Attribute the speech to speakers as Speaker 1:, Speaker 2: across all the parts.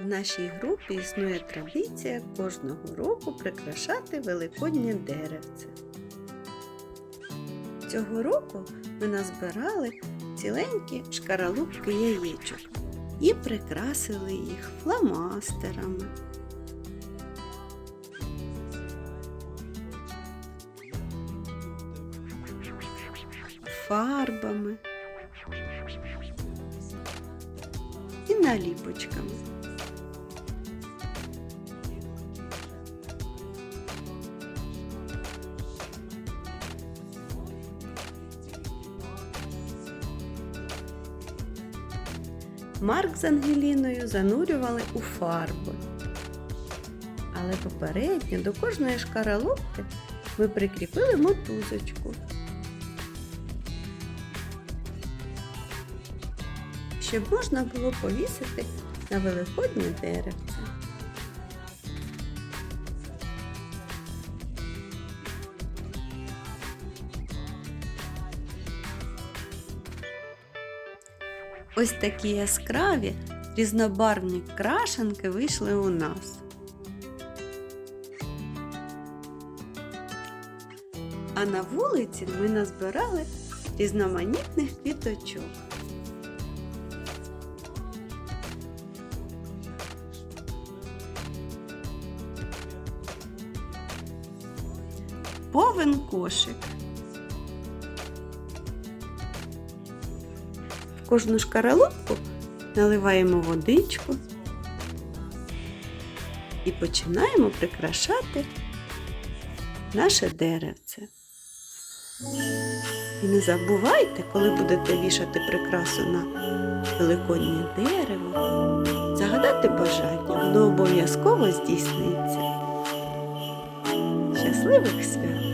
Speaker 1: В нашій групі існує традиція кожного року прикрашати великоднє деревце. Цього року ми назбирали ціленькі шкаралупки яєчок і прикрасили їх фломастерами. Фарбами і наліпочками. Марк з Ангеліною занурювали у фарби. Але попередньо до кожної шкаралупки ми прикріпили мотузочку, щоб можна було повісити на великоднє деревце. Ось такі яскраві різнобарвні крашенки вийшли у нас. А на вулиці ми назбирали різноманітних квіточок. Повен кошик. Кожну шкаралупку наливаємо водичку і починаємо прикрашати наше деревце. І не забувайте, коли будете вішати прикрасу на великоднє дерево, загадати бажання, воно обов'язково здійсниться. Щасливих свят!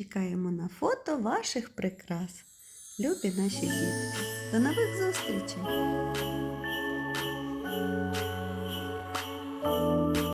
Speaker 1: Чекаємо на фото ваших прикрас. Любі наші діти. До нових зустрічей!